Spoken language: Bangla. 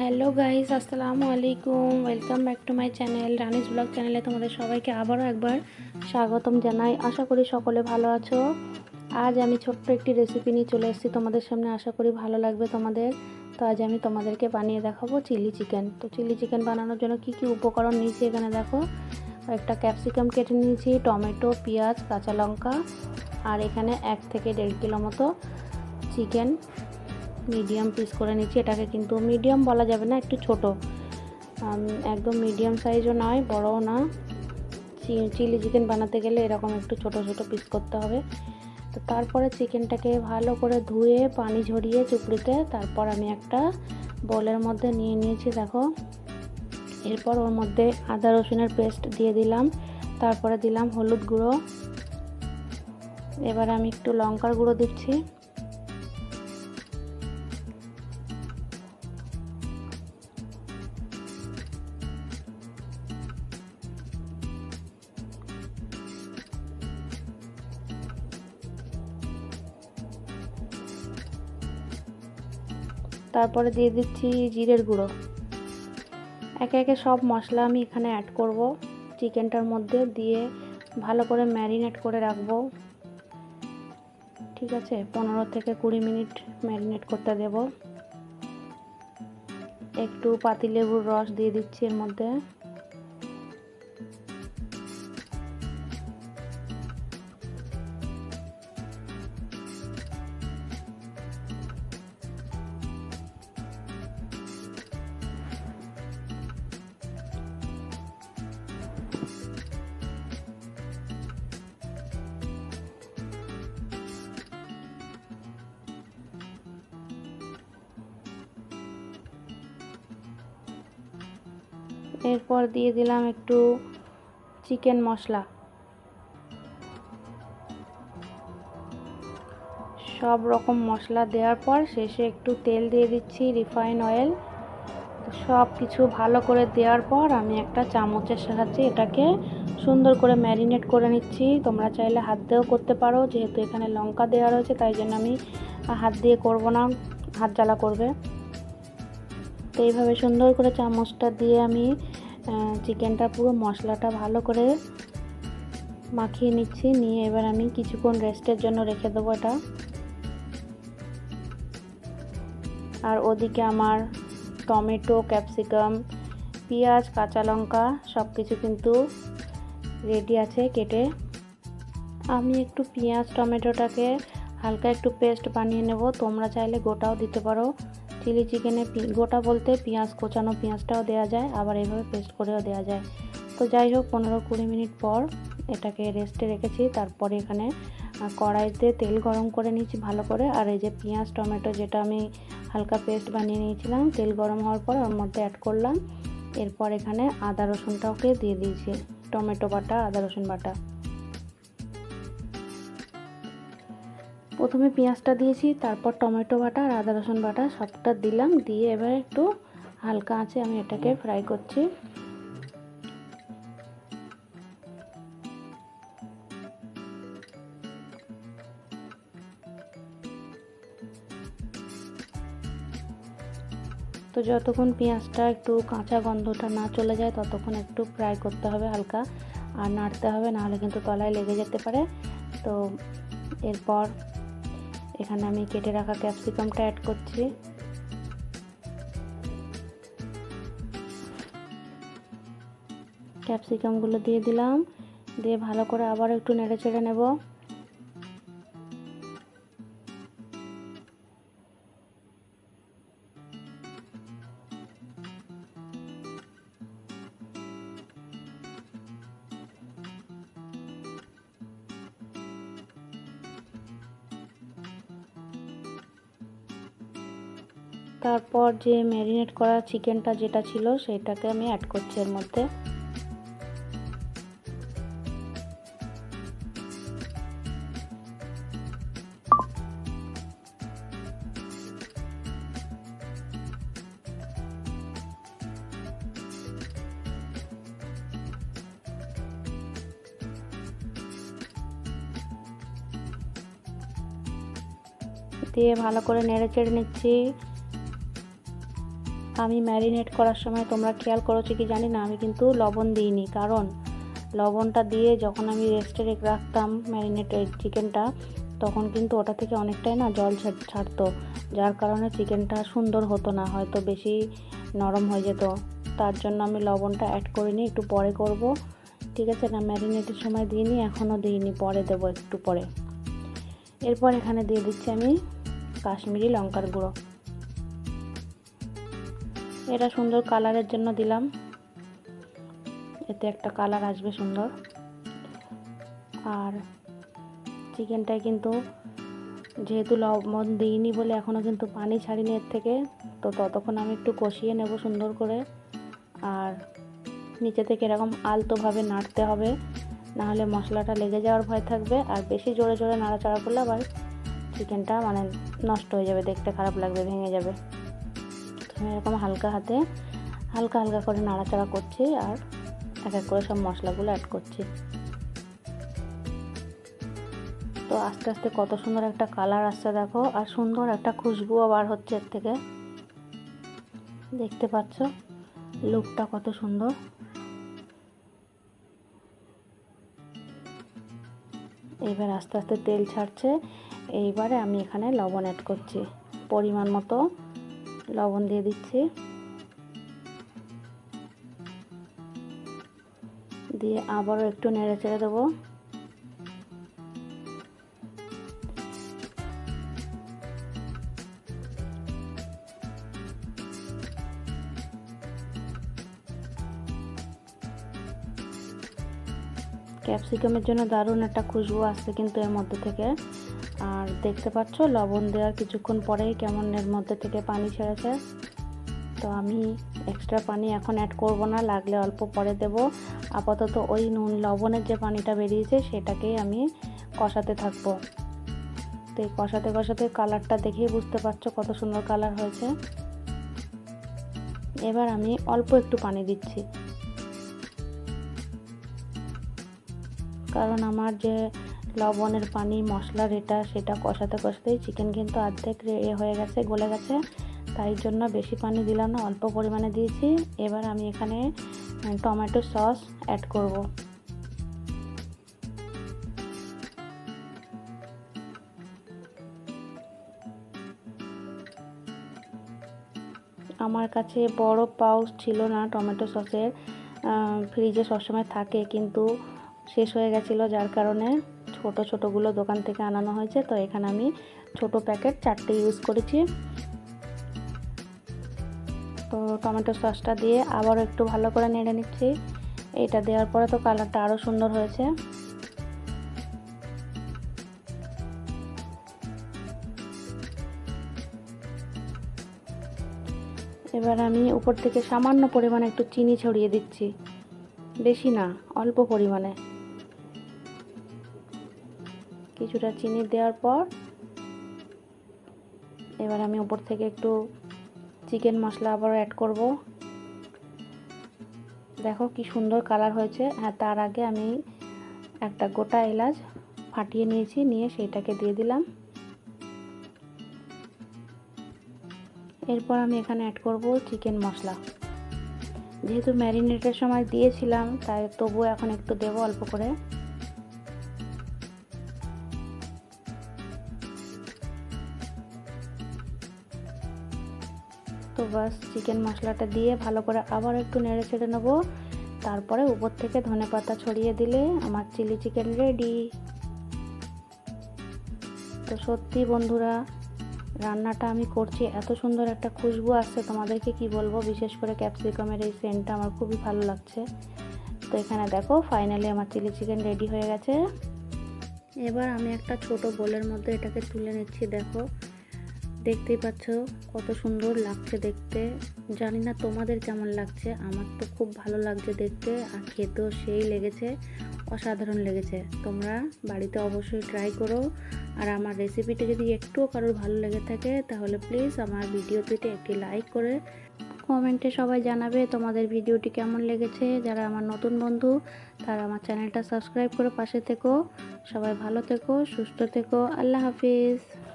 হ্যালো গাইস, আসসালামু আলাইকুম। Welcome back to my channel Rani's blog চ্যানেলে তোমাদের সবাইকে আবারও একবার স্বাগতম জানাই। আশা করি সকলে ভালো আছো। আজ আমি ছোট্ট একটি রেসিপি নিয়ে চলে এসেছি তোমাদের সামনে, আশা করি ভালো লাগবে তোমাদের। তো আজ আমি তোমাদেরকে বানিয়ে দেখাবো চিলি চিকেন। তো চিলি চিকেন বানানোর জন্য কি কি উপকরণ নিয়েছি এখানে দেখো। একটা ক্যাপসিকাম কেটে নিয়েছি, টমেটো, পেঁয়াজ, কাঁচা লঙ্কা, আর এখানে এক থেকে দেড় কিলো মতো চিকেন। মিডিয়াম পিস করে নিচ্ছি। এটাকে কিন্তু মিডিয়াম বলা যাবে না, একটু ছোট। একদম মিডিয়াম সাইজও নয়, বড়ও না। চিলি চিকেন বানাতে গেলে এরকম একটু ছোট ছোট পিস করতে হবে। তো তারপরে চিকেনটাকে ভালো করে ধুয়ে, পানি ঝরিয়ে চুপড়িতে তারপর আমি একটা বোলের মধ্যে নিয়ে নিয়েছি, দেখো। এরপর ওর মধ্যে আদা রসুনের পেস্ট দিয়ে দিলাম। তারপরে দিলাম হলুদ গুঁড়ো। এবার আমি একটু লঙ্কার গুঁড়ো দিচ্ছি। তারপরে দিয়ে দিচ্ছি জিরের গুঁড়ো। একে একে সব মশলা আমি এখানে অ্যাড করব। চিকেনটার মধ্যে দিয়ে ভালো করে ম্যারিনেট করে রাখব। ঠিক আছে, পনেরো থেকে কুড়ি মিনিট ম্যারিনেট করতে দেব। একটু পাতিলেবুর রস দিয়ে দিচ্ছি এর মধ্যে। এরপর দিয়ে দিলাম একটু চিকেন মশলা। সব রকম মশলা দেওয়ার পর শেষে একটু তেল দিয়ে দিচ্ছি রিফাইন অয়েল। সব কিছু ভালো করে দেওয়ার পর আমি একটা চামচের সাহায্যে এটাকে সুন্দর করে ম্যারিনেট করে নিচ্ছি। তোমরা চাইলে হাত দিয়েও করতে পারো, যেহেতু এখানে লঙ্কা দেওয়া রয়েছে, তাই জন্য আমি হাত দিয়ে করব না, হাত জ্বালা করবে। তো এইভাবে সুন্দর করে চামচটা দিয়ে আমি চিকেনটা পুরো মশলাটা ভালো করে মাখিয়ে নিচ্ছি। নিয়ে এবার আমি কিছুক্ষণ রেস্টের জন্য রেখে দেবো এটা। আর ওদিকে আমার টমেটো, ক্যাপসিকাম, পেঁয়াজ, কাঁচা লঙ্কা সব কিছু কিন্তু রেডি আছে কেটে। আমি একটু পেঁয়াজ, টমেটোটাকে হালকা একটু পেস্ট বানিয়ে নেব। তোমরা চাইলে গোটাও দিতে পারো। চিলি চিকেনে গোটা বলতে পেঁয়াজ কোচানো পেঁয়াজটাও দেওয়া যায়, আবার এইভাবে পেস্ট করেও দেওয়া যায়। তো যাই হোক, পনেরো কুড়ি মিনিট পর এটাকে রেস্টে রেখেছি, তারপরে এখানে কড়াইতে তেল গরম করে নিয়েছি ভালো করে, আর এই যে পেঁয়াজ, টমেটো যেটা আমি হালকা পেস্ট বানিয়ে নিয়েছিলাম, তেল গরম হওয়ার পর ওর মধ্যে অ্যাড করলাম। এরপর এখানে আদা রসুনটাকে দিয়ে দিয়েছি, টমেটো বাটা, আদা রসুন বাটা। প্রথমে পেঁয়াজটা দিয়েছি, তারপর টমেটো বাটা আর আদা রসুন বাটা, সবটা দিলাম, দিয়ে এবার একটু হালকা আঁচে আমি এটাকে ফ্রাই করছি। তো যতক্ষণ পেঁয়াজটা একটু কাঁচা গন্ধটা না চলে যায়, ততক্ষণ একটু ফ্রাই করতে হবে হালকা, আর নাড়তে হবে, নাহলে কিন্তু তলায় লেগে যেতে পারে। তো এরপর এখানে আমি কেটে রাখা ক্যাপসিকামটা অ্যাড করছি। ক্যাপসিকামগুলো দিয়ে দিলাম। দিয়ে ভালো করে আবার একটু নেড়ে চেড়ে নেব। তারপর যে ম্যারিনেট করা চিকেনটা যেটা ছিল সেটাকে আমি অ্যাড করছি এর মধ্যে। দিয়ে ভালো করে নেড়ে চেড়ে নিচ্ছি। আমি ম্যারিনেট করার সময় তোমরা খেয়াল করেছ কি জানি না, আমি কিন্তু লবণ দিইনি। কারণ লবণটা দিয়ে যখন আমি রেস্টে রাখতাম ম্যারিনেটেড চিকেনটা তখন কিন্তু ওটা থেকে অনেকটাই না জল ছাড়তো। যার কারণে চিকেনটা সুন্দর হতো না, হয়তো বেশি নরম হয়ে যেত। তার জন্য আমি লবণটা অ্যাড করিনি, একটু পরে করব। ঠিক আছে না ম্যারিনেটের সময় দিইনি, এখনও দিইনি, পরে দেবো একটু পরে। এরপর এখানে দিয়ে দিচ্ছি আমি কাশ্মীরি লঙ্কার গুঁড়ো। এটা সুন্দর কালারের জন্য দিলাম। এতে একটা কালার আসবে সুন্দর। আর চিকেনটায় কিন্তু যেহেতু লবণ দিইনি বলে এখনও কিন্তু পানি ছাড়িনি এর থেকে, তো ততক্ষণ আমি একটু কষিয়ে নেব সুন্দর করে। আর নিচে থেকে এরকম আলতোভাবে নাড়তে হবে, নাহলে মশলাটা লেগে যাওয়ার ভয় থাকবে। আর বেশি জোরে জোরে নাড়াচাড়া করলে আবার চিকেনটা মানে নষ্ট হয়ে যাবে, দেখতে খারাপ লাগবে, ভেঙে যাবে। এরকম হালকা হাতে, হালকা হালকা করে নাড়াচাড়া করছি আর এক এক করে সব মশলাগুলো অ্যাড করছি। তো আস্তে আস্তে কত সুন্দর একটা কালার আসছে দেখো, আর সুন্দর একটা খুশবুও বার হচ্ছে এর থেকে। দেখতে পাচ্ছ? লুকটা কত সুন্দর। এবার আস্তে আস্তে তেল ছাড়ছে। এইবারে আমি এখানে লবণ অ্যাড করছি। পরিমাণ মতো লবণ দিয়ে দিচ্ছি। দিয়ে আবারও একটু নেড়ে চেড়ে দেবো। ক্যাপসিকামের জন্য দারুণ একটা খুশবু আসছে কিন্তু এর মধ্যে থেকে। আর দেখতে পাচ্ছ, লবণ দেওয়ার কিছুক্ষণ পরেই কেমন এর মধ্যে থেকে পানি ছেড়েছে। তো আমি এক্সট্রা পানি এখন অ্যাড করব না, লাগলে অল্প পরে দেব। আপাতত ওই নুন, লবণের যে পানিটা বেরিয়েছে, সেটাকেই আমি কষাতে থাকব। তো এই কষাতে কষাতে কালারটা দেখেই বুঝতে পারছ কত সুন্দর কালার হয়েছে। এবার আমি অল্প একটু পানি দিচ্ছি। কারণ আমার যে লবণের পানি, মশলার এটা, সেটা কষাতে কষাতেই চিকেন কিন্তু অর্ধেক এ হয়ে গেছে, গলে গেছে। তাই জন্য বেশি পানি দিলাম না, অল্প পরিমাণে দিয়েছি। এবার আমি এখানে টমেটো সস অ্যাড করব। আমার কাছে বড় পাউচ ছিল না টমেটো সসের ফ্রিজে সবসময় থাকে, কিন্তু শেষ হয়ে গেছিল, যার কারণে ছোট ছোটোগুলো দোকান থেকে আনানো হয়েছে। তো এখানে আমি ছোট প্যাকেট চারটে ইউজ করেছি। তো টমেটো সসটা দিয়ে আবারও একটু ভালো করে নেড়ে নিচ্ছি। এটা দেওয়ার পরে তো কালারটা আরও সুন্দর হয়েছে। এবার আমি উপর থেকে সামান্য পরিমাণে একটু চিনি ছড়িয়ে দিচ্ছি। বেশি না, অল্প পরিমাণে। কিছুটা চিনি দেওয়ার পর এবার আমি উপর থেকে একটু চিকেন মশলা আবার অ্যাড করব। দেখো কি সুন্দর কালার হয়েছে। হ্যাঁ তার আগে আমি একটা গোটা এলাচ ফাটিয়ে নিয়েছি, নিয়ে সেইটাকে দিয়ে দিলাম। এরপর আমি এখানে অ্যাড করব চিকেন মশলা। যেহেতু ম্যারিনেটের সময় দিয়েছিলাম, তাই তবুও এখন একটু দেবো অল্প করে। বাস চিকেন মশলাটা দিয়ে ভালো করে আবার একটু নেড়ে ছেড়ে নেব। তারপরে উপর থেকে ধনে পাতা ছড়িয়ে দিলে আমার চিলি চিকেন রেডি তো সত্যি বন্ধুরা, রান্নাটা আমি করছি, এত সুন্দর একটা খুশবু আসছে। তোমাদেরকে কি বলব? বিশেষ করে ক্যাপসিকামের এই সেন্টটা আমার খুবই ভালো লাগছে। তো এখানে দেখো ফাইনালি আমার চিলি চিকেন রেডি হয়ে গেছে। এবার আমি একটা ছোট বোলের মধ্যে এটাকে তুলে নিচ্ছি, দেখো। দেখতেই পাচ্ছ কত সুন্দর লাগছে দেখতে। জানি না তোমাদের কেমন লাগছে, আমার তো খুব ভালো লাগছে দেখতে আর খেতেও সেই লেগেছে, অসাধারণ লেগেছে। তোমরা বাড়িতে অবশ্যই ট্রাই করো। আর আমার রেসিপিটা যদি একটুও কারোর ভালো লেগে থাকে, তাহলে প্লিজ আমার ভিডিওটিতে একটি লাইক করে কমেন্টে সবাই জানাবে তোমাদের ভিডিওটি কেমন লেগেছে। যারা আমার নতুন বন্ধু, তারা আমার চ্যানেলটা সাবস্ক্রাইব করে পাশে থেকো। সবাই ভালো থেকো, সুস্থ থেকো। আল্লাহ হাফিজ।